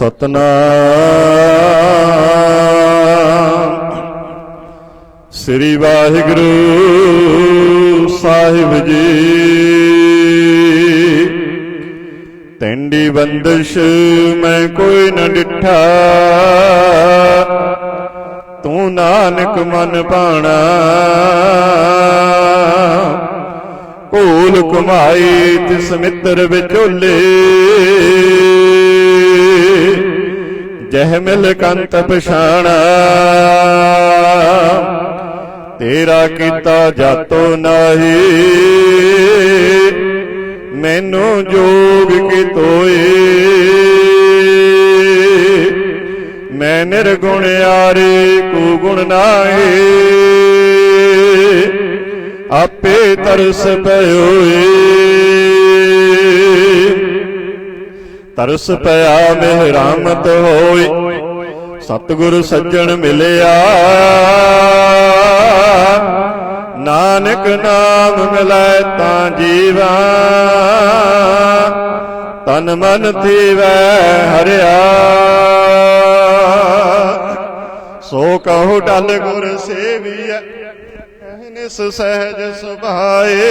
ਸਤਨਾਮ। ਸ੍ਰੀ ਵਾਹਿਗੁਰੂ ਸਾਹਿਬ ਜੀ। ਤੈਂਡੀ ਬੰਦਸ਼ ਮੈਂ ਕੋਈ ਨਾ ਡਿਠਾ। ਤੂੰ ਨਾਨਕ ਮਨ ਪਾਣਾ। ਭੂਲ ਕਮਾਈ ਤਿਸ ਮਿੱਤਰ ਵਿਚੋਲੇ। ਜਹ ਮਿਲ ਕੰਤ ਪਛਾਣਾ। ਤੇਰਾ ਕੀਤਾ ਜਾਤੋ ਨਾਹੀ। ਮੈਨੂੰ ਜੋਗ ਕੀ ਤੋਏ ਮੈਂ ਨਿਰਗੁਣ ਆਰੇ ਕੋ ਗੁਣ ਨਾਹੀ। ਆਪੇ ਤਰਸ ਪਇਓਏ ਤਰਸ ਪਿਆ ਮਿਹ ਰਾਮਤ ਹੋਈ। ਸਤਿਗੁਰ ਸੱਜਣ ਮਿਲਿਆ। ਨਾਨਕ ਨਾਮ ਮਿਲੈ ਤਾਂ ਜੀਵਾ। ਤਨ ਮਨ ਥੀਵੈ ਹਰਿਆ। ਸੋ ਕਹੋ ਟਲ ਗੁਰ ਸੇਵੀਐ ਨਿਸ ਸਹਿਜ ਸੁਭਾਏ।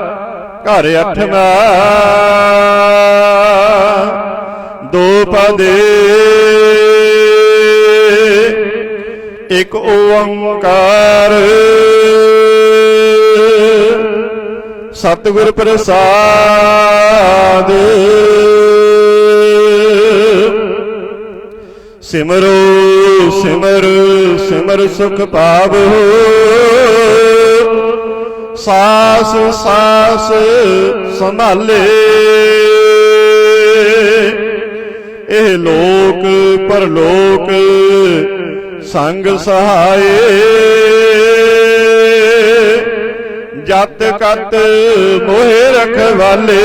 ਘਰ ਅਠਵਾ ਦੋ ਪਦੇ। ਇਕ ਓੰਕਾਰ। ਸਤਿਗੁਰ ਪ੍ਰਸਾਦ। ਸਿਮਰੋ ਸਿਮਰ ਸਿਮਰ ਸੁਖ ਪਾਵੋ। ਸਾਸ ਸਾਸ ਸੰਭਾਲੇ। ਇਹ ਲੋਕ ਪਰਲੋਕ ਸੰਗ ਸਹਾਏ। ਜਤ ਕਤ ਮੋਹਿ ਰਖਵਾਲੇ।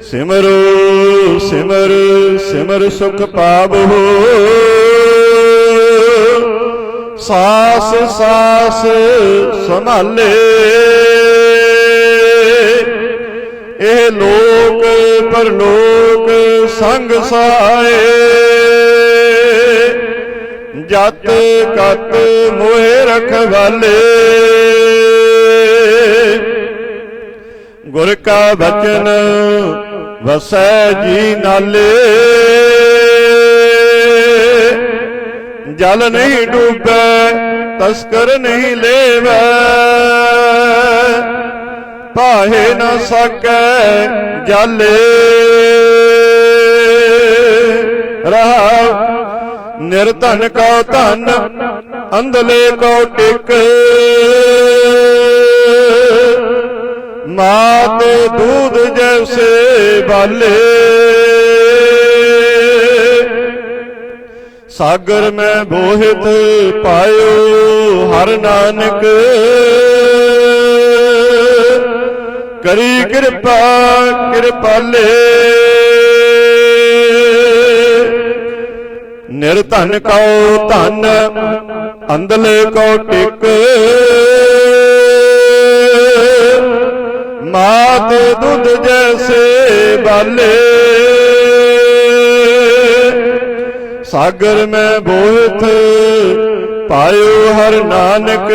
ਸਿਮਰੋ, ਸਿਮਰ ਸਿਮਰ ਸੁਖ ਪਾਵੋ। ਸਾਸ ਸਾਸ ਸੰਭਾਲੇ ਇਹ ਲੋਕ ਪਰਲੋਕ ਸੰਗ ਸਹਾਏ ਜਤ ਕਤ ਮੋਹਿ ਰਖਵਾਲੇ ਗੁਰ ਕਾ ਬਚਨ ਵਸੈ ਜੀ ਨਾਲੇ। ਜਲ ਨਹੀਂ ਡੂਬੈ, ਤਸਕਰ ਨਹੀਂ ਲੇਵੈ। ਪਾਹੇ ਨਾ ਸਕੈ ਜਾਲੇ। ਰਹਾ ਨਿਰਧਨ ਕੋ ਧਨ, ਅੰਧਲੇ ਕੋ ਟਿਕ। ਮਾਤ ਦੂਧ ਜੈਸੇ ਬਾਲੇ। ਸਾਗਰ ਮੈਂ ਬੋਹਿਤ ਪਾਇਓ, ਹਰ ਨਾਨਕ। ਕਰੀ ਕਿਰਪਾ ਕਿਰਪਾਲੇ ਨਿਰਧਨ ਕਉ ਧਨ, ਅੰਦਲੇ ਕੋ ਟਿਕ। ਮਾਤ ਦੁੱਧ ਜੈਸੇ ਬਾਲੇ। ਸਾਗਰ ਮੈਂ ਬੋਹਿਤ ਪਾਇਓ ਹਰ ਨਾਨਕ।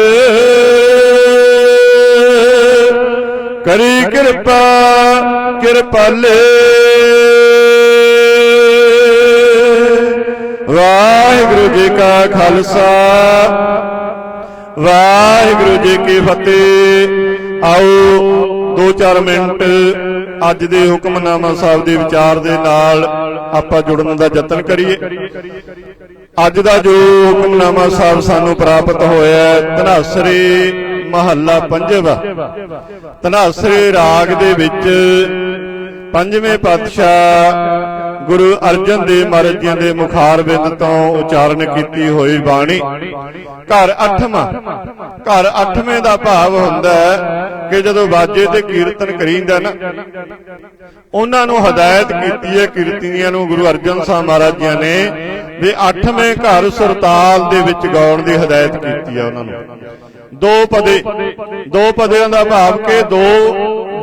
ਕਰੀ ਕਿਰਪਾ ਕਿਰਪਾਲੇ ਵਾਹਿਗੁਰੂ ਜੀ ਕਾ ਖਾਲਸਾ। ਵਾਹਿਗੁਰੂ ਜੀ ਕੀ ਫਤਿਹ। ਆਓ 2-4 ਮਿੰਟ ਅੱਜ ਦੇ ਹੁਕਮਨਾਮਾ ਸਾਹਿਬ ਦੇ ਵਿਚਾਰ ਦੇ ਨਾਲ ਆਪਾਂ ਜੁੜਨ ਦਾ ਯਤਨ ਕਰੀਏ। ਅੱਜ ਦਾ ਜੋ ਹੁਕਮਨਾਮਾ ਸਾਹਿਬ ਸਾਨੂੰ ਪ੍ਰਾਪਤ ਹੋਇਆ ਹੈ, ਧਨਾਸਰੀ ਮਹੱਲਾ ਪੰਜਵਾ। ਧਨਾਸਰੇ ਰਾਗ ਦੇ ਵਿੱਚ ਪੰਜਵੇਂ ਪਾਤਸ਼ਾਹ ਗੁਰੂ ਅਰਜਨ ਦੇਵ ਮਹਾਰਾਜ ਜੀ ਦੇ ਮੁਖਾਰਬਿੰਦ ਤੋਂ ਉਚਾਰਨ ਕੀਤੀ ਹੋਈ ਬਾਣੀ। ਘਰ ਅੱਠਵਾਂ, ਘਰ ਅੱਠਵੇਂ ਦਾ ਭਾਵ ਹੁੰਦਾ ਹੈ ਕਿ ਜਦੋਂ ਬਾਜੇ ਤੇ ਕੀਰਤਨ ਕਰੀਂਦਾ ਨਾ, ਉਹਨਾਂ ਨੂੰ ਹਦਾਇਤ ਕੀਤੀ ਹੈ ਕੀਰਤਨੀਆਂ ਨੂੰ ਗੁਰੂ ਅਰਜਨ ਸਾਹਿਬ ਮਹਾਰਾਜ ਜੀ ਨੇ ਵੀ ਅੱਠਵੇਂ ਘਰ ਸੁਰਤਾਲ ਦੇ ਵਿੱਚ ਗਾਉਣ ਦੀ ਹਦਾਇਤ ਕੀਤੀ ਹੈ ਉਹਨਾਂ ਨੂੰ। ਦੋ ਪਦੇ, ਦੋ ਪਦਿਆਂ ਦਾ ਭਾਵ ਕਿ ਦੋ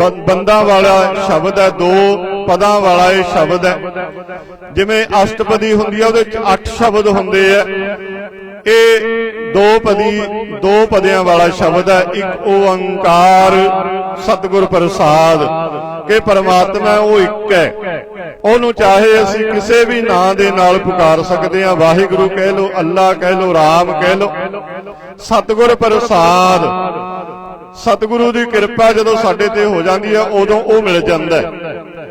ਬੰਦਾਂ ਵਾਲਾ ਸ਼ਬਦ ਹੈ, ਦੋ ਪਦਾਂ ਵਾਲਾ ਇਹ ਸ਼ਬਦ ਹੈ। ਜਿਵੇਂ ਅਸ਼ਟਪਦੀ ਹੁੰਦੀ ਹੈ ਉਹਦੇ ਵਿੱਚ ਅੱਠ ਸ਼ਬਦ ਹੁੰਦੇ ਆ। ਇਹ ਦੋ ਪਦੀ, ਦੋ ਪਦਿਆਂ ਵਾਲਾ ਸ਼ਬਦ ਹੈ। ਇੱਕ ਓੰਕਾਰ, ਸਤਿਗੁਰ ਪ੍ਰਸਾਦ। ਕਿ ਪਰਮਾਤਮਾ ਉਹ ਇੱਕ ਹੈ। ਉਹਨੂੰ ਚਾਹੇ ਅਸੀਂ ਕਿਸੇ ਵੀ ਨਾਂ ਦੇ ਨਾਲ ਪੁਕਾਰ ਸਕਦੇ ਹਾਂ। ਵਾਹਿਗੁਰੂ ਕਹਿ ਲੋ ਅੱਲਾ ਕਹਿ ਲੋ ਰਾਮ ਕਹਿ ਲੋ ਸਤਿਗੁਰ ਪ੍ਰਸਾਦ। ਸਤਿਗੁਰੂ ਦੀ ਕਿਰਪਾ ਜਦੋਂ ਸਾਡੇ ਤੇ ਹੋ ਜਾਂਦੀ ਹੈ ਉਦੋਂ ਉਹ ਮਿਲ ਜਾਂਦਾ ਹੈ।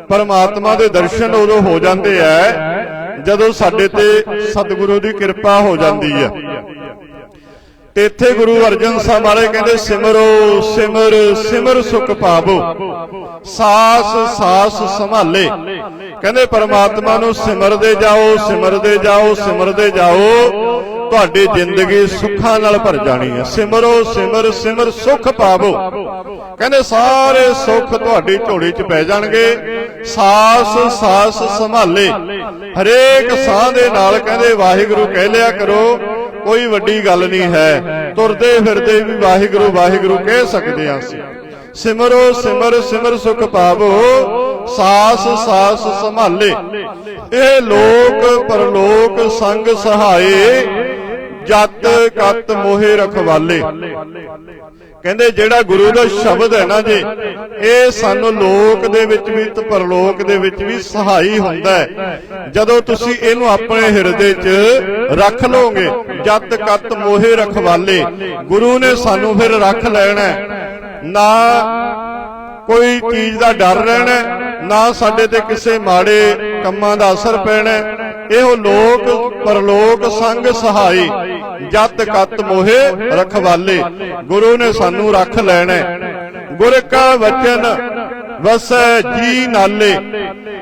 ਪਰਮਾਤਮਾ ਦੇ ਦਰਸ਼ਨ ਉਦੋਂ ਹੋ ਜਾਂਦੇ ਐ ਜਦੋਂ ਸਾਡੇ ਤੇ ਸਤਿਗੁਰੂ ਦੀ ਕਿਰਪਾ ਹੋ ਜਾਂਦੀ ਹੈ ਤੇ ਇੱਥੇ ਗੁਰੂ ਅਰਜਨ ਸਾਹਿਬ ਵਾਲੇ ਕਹਿੰਦੇ, ਸਿਮਰੋ, ਸਿਮਰ ਸਿਮਰ ਸੁਖ ਪਾਵੋ। ਸਾਸ ਸਾਸ ਸੰਭਾਲੇ। ਕਹਿੰਦੇ, ਪਰਮਾਤਮਾ ਨੂੰ ਸਿਮਰਦੇ ਜਾਓ ਸਿਮਰਦੇ ਜਾਓ ਸਿਮਰਦੇ ਜਾਓ। ਤੁਹਾਡੀ ਜ਼ਿੰਦਗੀ ਸੁੱਖਾਂ ਨਾਲ ਭਰ ਜਾਣੀ ਹੈ। ਸਿਮਰੋ, ਸਿਮਰ ਸਿਮਰ ਸੁਖ ਪਾਵੋ। ਕਹਿੰਦੇ, ਸਾਰੇ ਸੁੱਖ ਤੁਹਾਡੀ ਝੋਲੀ 'ਚ ਪੈ ਜਾਣਗੇ। ਸਾਸ ਸਾਸ ਸੰਭਾਲੇ। ਹਰੇਕ ਸਾਹ ਦੇ ਨਾਲ ਕਹਿੰਦੇ, ਵਾਹਿਗੁਰੂ ਕਹਿ ਲਿਆ ਕਰੋ ਕੋਈ ਵੱਡੀ ਗੱਲ ਨਹੀਂ ਹੈ। ਤੁਰਦੇ ਫਿਰਦੇ ਵੀ ਵਾਹਿਗੁਰੂ ਵਾਹਿਗੁਰੂ ਕਹਿ ਸਕਦੇ ਹਾਂ ਅਸੀਂ। ਸਿਮਰੋ ਸਿਮਰ ਸਿਮਰ ਸੁਖ ਪਾਵੋ। ਸਾਸ ਸਾਸ ਸੰਭਾਲੇ। ਇਹ ਲੋਕ ਪਰਲੋਕ ਸੰਗ ਸਹਾਏ। ਜਤ ਕਤ ਮੋਹਿ ਰਖਵਾਲੇ। ਕਹਿੰਦੇ ਜਿਹੜਾ ਗੁਰੂ ਦਾ ਸ਼ਬਦ ਹੈ ਨਾ ਜੀ, ਇਹ ਸਾਨੂੰ ਲੋਕ ਦੇ ਵਿੱਚ ਵੀ ਤੇ ਪਰਲੋਕ ਦੇ ਵਿੱਚ ਵੀ ਸਹਾਈ ਹੁੰਦਾ ਹੈ। ਜਦੋਂ ਤੁਸੀਂ ਇਹਨੂੰ ਆਪਣੇ ਹਿਰਦੇ 'ਚ ਰੱਖ ਲਓਗੇ ਜਤ ਕਤ ਮੋਹਿ ਰਖਵਾਲੇ, ਗੁਰੂ ਨੇ ਸਾਨੂੰ ਫਿਰ ਰੱਖ ਲੈਣਾ ਨਾ ਕੋਈ ਚੀਜ਼ ਦਾ ਡਰ ਰਹਿਣਾ ਨਾ ਸਾਡੇ ਤੇ ਕਿਸੇ ਮਾੜੇ ਕੰਮਾਂ ਦਾ ਅਸਰ ਪੈਣਾ ਇਹੋ ਲੋਕ, ਪਰਲੋਕ ਸੰਗ ਸਹਾਈ, ਜਤ ਕਤ ਮੋਹਿ ਰਖਵਾਲੇ। ਗੁਰੂ ਨੇ ਸਾਨੂੰ ਰੱਖ ਲੈਣਾ ਗੁਰ ਕਾ ਵਚਨ ਵਸੈ ਜੀ ਨਾਲੇ।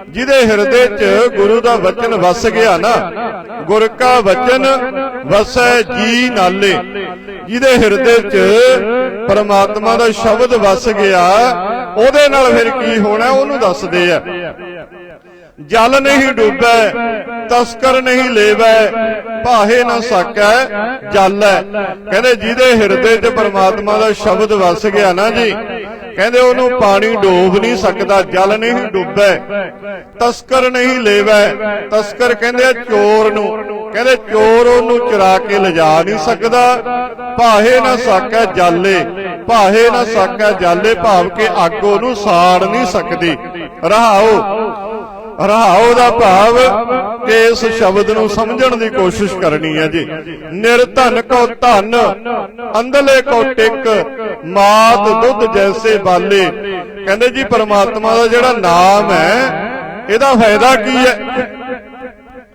ਜਿਹਦੇ ਹਿਰਦੇ 'ਚ ਗੁਰੂ ਦਾ ਵਚਨ ਵਸ ਗਿਆ ਨਾ, ਗੁਰ ਕਾ ਵਚਨ ਵਸੈ ਜੀ ਨਾਲੇ। ਜਿਹਦੇ ਹਿਰਦੇ 'ਚ ਪਰਮਾਤਮਾ ਦਾ ਸ਼ਬਦ ਵਸ ਗਿਆ, ਉਹਦੇ ਨਾਲ ਫਿਰ ਕੀ ਹੋਣਾ, ਉਹਨੂੰ ਦੱਸਦੇ ਆ। ਜਲ ਨਹੀਂ ਡੂਬੈ, ਤਸਕਰ ਨਹੀਂ ਲੇਵੈ, ਭਾਹੇ ਨਾ ਸਕੈ, ਜਲ। ਹੈ ਕਹਿੰਦੇ ਜਿਹਦੇ ਹਿਰਦੇ 'ਚ ਪਰਮਾਤਮਾ ਦਾ ਸ਼ਬਦ ਵਸ ਗਿਆ ਨਾ ਜੀ, ਕਹਿੰਦੇ ਉਹਨੂੰ ਪਾਣੀ ਡੋਬ ਨਹੀਂ ਸਕਦਾ, ਜਲ ਨਹੀਂ ਡੁੱਬੈ, ਤਸਕਰ ਨਹੀਂ ਲੇਵੈ। ਤਸਕਰ ਕਹਿੰਦੇ ਚੋਰ ਨੂੰ, ਕਹਿੰਦੇ ਚੋਰ ਉਹਨੂੰ ਚੁਰਾ ਕੇ ਲਿਜਾ ਨਹੀਂ ਸਕਦਾ। ਭਾਹੇ ਨਾ ਸਕੈ ਜਾਲੇ, ਭਾਹੇ ਨਾ ਸਕੈ ਜਾਲੇ, ਭਾਵ ਕਿ ਅੱਗ ਉਹਨੂੰ ਸਾੜ ਨਹੀਂ ਸਕਦੀ। ਰਹਾਓ ਰਹਾਉ ਦਾ ਭਾਵ ਕਿ ਇਸ ਸ਼ਬਦ ਨੂੰ ਸਮਝਣ ਦੀ ਕੋਸ਼ਿਸ਼ ਕਰਨੀ ਹੈ ਜੀ। ਨਿਰਧਨ ਕੋ ਧਨ ਅੰਦਲੇ ਕੋ ਟਿਕ, ਮਾਤ ਦੁੱਧ ਜੈਸੇ ਬਾਲੇ। ਕਹਿੰਦੇ ਜੀ, ਪਰਮਾਤਮਾ ਦਾ ਜਿਹੜਾ ਨਾਮ ਹੈ, ਇਹਦਾ ਫਾਇਦਾ ਕੀ ਹੈ?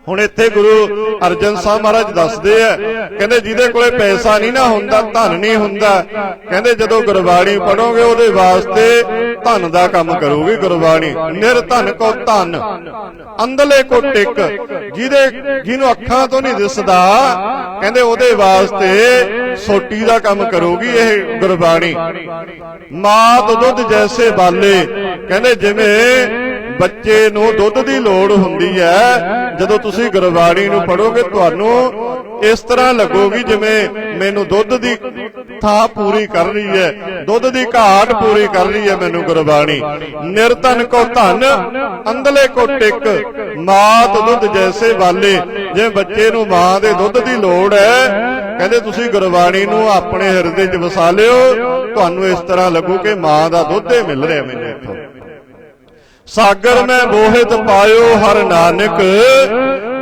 ਹੁਣ ਇੱਥੇ ਗੁਰੂ ਅਰਜਨ ਸਾਹਿਬ ਮਹਾਰਾਜ ਦੱਸਦੇ ਆ, ਕਹਿੰਦੇ ਜਿਹਦੇ ਕੋਲੇ ਪੈਸਾ ਨਹੀਂ ਨਾ ਹੁੰਦਾ, ਧਨ ਨਹੀਂ ਹੁੰਦਾ, ਕਹਿੰਦੇ ਜਦੋਂ ਗੁਰਬਾਣੀ ਪੜੋਗੇ ਉਹਦੇ ਵਾਸਤੇ ਧਨ ਦਾ ਕੰਮ ਕਰੂਗੀ ਗੁਰਬਾਣੀ। ਨਿਰਧਨ ਕੋ ਧਨ ਅੰਦਲੇ ਕੋ ਟਿਕ। ਜਿਹਦੇ ਜਿਹਨੂੰ ਅੱਖਾਂ ਤੋਂ ਨਹੀਂ ਦਿਸਦਾ, ਕਹਿੰਦੇ ਉਹਦੇ ਵਾਸਤੇ ਸੋਟੀ ਦਾ ਕੰਮ ਕਰੂਗੀ ਇਹ ਗੁਰਬਾਣੀ। ਮਾਤ ਦੁੱਧ ਜੈਸੇ ਬਾਲੇ, ਕਹਿੰਦੇ ਜਿਵੇਂ ਬੱਚੇ ਨੂੰ ਦੁੱਧ ਦੀ ਲੋੜ ਹੁੰਦੀ ਹੈ। ਜਦੋਂ ਤੁਸੀਂ ਗੁਰਬਾਣੀ ਨੂੰ ਪੜੋਗੇ ਤੁਹਾਨੂੰ ਇਸ ਤਰ੍ਹਾਂ ਲੱਗੋਗੀ ਜਿਵੇਂ ਮੈਨੂੰ ਦੁੱਧ ਦੀ ਥਾਂ ਪੂਰੀ ਕਰ ਰਹੀ ਹੈ। ਦੁੱਧ ਦੀ ਘਾਟ ਪੂਰੀ ਕਰ ਰਹੀ ਹੈ ਮੈਨੂੰ ਗੁਰਬਾਣੀ। ਨਿਰਤਨ ਕੋ ਧਨ ਅੰਦਲੇ ਕੋ ਟਿਕ, ਮਾਤ ਦੁੱਧ ਜੈਸੇ ਵਾਲੇ। ਜੇ ਬੱਚੇ ਨੂੰ ਮਾਂ ਦੇ ਦੁੱਧ ਦੀ ਲੋੜ ਹੈ। ਕਹਿੰਦੇ ਤੁਸੀਂ ਗੁਰਬਾਣੀ ਨੂੰ ਆਪਣੇ ਹਿਰਦੇ 'ਚ ਵਸਾ ਲਿਓ। ਤੁਹਾਨੂੰ ਇਸ ਤਰ੍ਹਾਂ ਲੱਗੂ ਕਿ ਮਾਂ ਦਾ ਦੁੱਧ ਹੀ ਮਿਲ ਰਿਹਾ ਮੈਨੂੰ ਇੱਥੋਂ। ਸਾਗਰ ਮੈਂ ਮੋਹਿਤ ਪਾਇਓ ਹਰ ਨਾਨਕ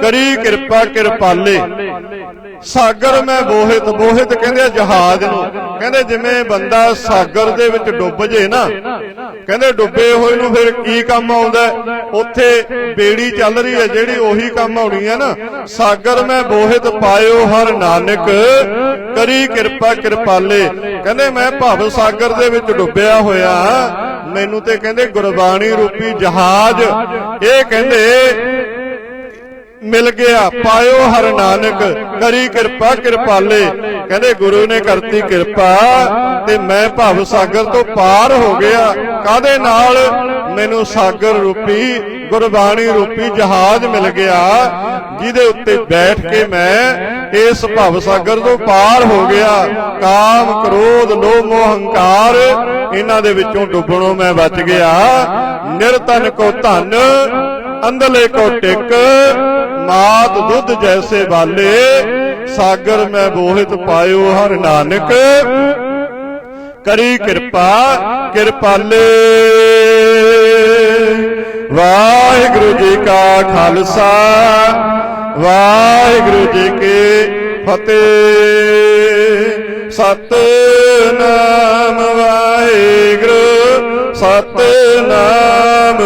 ਕਰੀ ਕਿਰਪਾ ਕਿਰਪਾਲੇ। ਸਾਗਰ ਮੈਂ ਬੋਹਿਤ ਬੋਹਿਤ ਕਹਿੰਦੇ ਜਹਾਜ਼ ਨੂੰ। ਕਹਿੰਦੇ ਜਿਵੇਂ ਬੰਦਾ ਸਾਗਰ ਦੇ ਵਿੱਚ ਡੁੱਬ ਜੇ ਨਾ, ਕਹਿੰਦੇ ਡੁੱਬੇ ਹੋਏ ਨੂੰ ਫਿਰ ਕੀ ਕੰਮ ਆਉਂਦਾ ਉੱਥੇ ਬੇੜੀ ਚੱਲ ਰਹੀ ਹੈ, ਜਿਹੜੀ ਉਹੀ ਕੰਮ ਆਉਣੀ ਹੈ ਨਾ। ਸਾਗਰ ਮੈਂ ਬੋਹਿਤ ਪਾਇਓ ਹਰ ਨਾਨਕ, ਕਰੀ ਕਿਰਪਾ ਕਿਰਪਾਲੇ। ਕਹਿੰਦੇ ਮੈਂ ਭਵ ਸਾਗਰ ਦੇ ਵਿੱਚ ਡੁੱਬਿਆ ਹੋਇਆ, ਮੈਨੂੰ ਤੇ ਕਹਿੰਦੇ ਗੁਰਬਾਣੀ ਰੂਪੀ ਜਹਾਜ਼। ਇਹ ਕਹਿੰਦੇ ਮਿਲ ਗਿਆ। ਪਾਇਓ ਹਰ ਨਾਨਕ ਕਰੀ ਕਿਰਪਾ ਕਿਰਪਾਲੇ। ਕਹਿੰਦੇ ਗੁਰੂ ਨੇ ਕਰਤੀ ਕਿਰਪਾ ਤੇ ਮੈਂ ਭਵ ਸਾਗਰ ਤੋਂ ਪਾਰ ਹੋ ਗਿਆ। ਕਾਦੇ ਨਾਲ? ਮੈਨੂੰ ਸਾਗਰ ਰੂਪੀ ਗੁਰਬਾਣੀ ਰੂਪੀ ਜਹਾਜ਼ ਮਿਲ ਗਿਆ। ਜਿਹਦੇ ਉੱਤੇ ਬੈਠ ਕੇ ਮੈਂ ਇਸ ਭਵ ਸਾਗਰ ਤੋਂ ਪਾਰ ਹੋ ਗਿਆ। ਕਾਮ ਕ੍ਰੋਧ ਲੋਭ ਮੋਹ ਹੰਕਾਰ ਇਹਨਾਂ ਦੇ ਵਿੱਚੋਂ ਡੁੱਬਣੋਂ ਮੈਂ ਬਚ ਗਿਆ। ਨਿਰਤਨ ਕੋ ਧਨ ਅੰਦਲੇ ਕੋ ਟਿਕ, ਮਾਤ ਦੁੱਧ ਜੈਸੇ ਬਾਲੇ, ਸਾਗਰ ਮੈਂ ਬੋਹਿਤ ਪਾਇਓ ਹਰ ਨਾਨਕ। ਕਰੀ ਕਿਰਪਾ ਕਿਰਪਾਲੇ ਵਾਹਿਗੁਰੂ ਜੀ ਕਾ ਖਾਲਸਾ, ਵਾਹਿਗੁਰੂ ਜੀ ਕੀ ਫਤਿਹ। ਸਤਨਾਮ ਵਾਹਿਗੁਰੂ, ਸਤਨਾਮ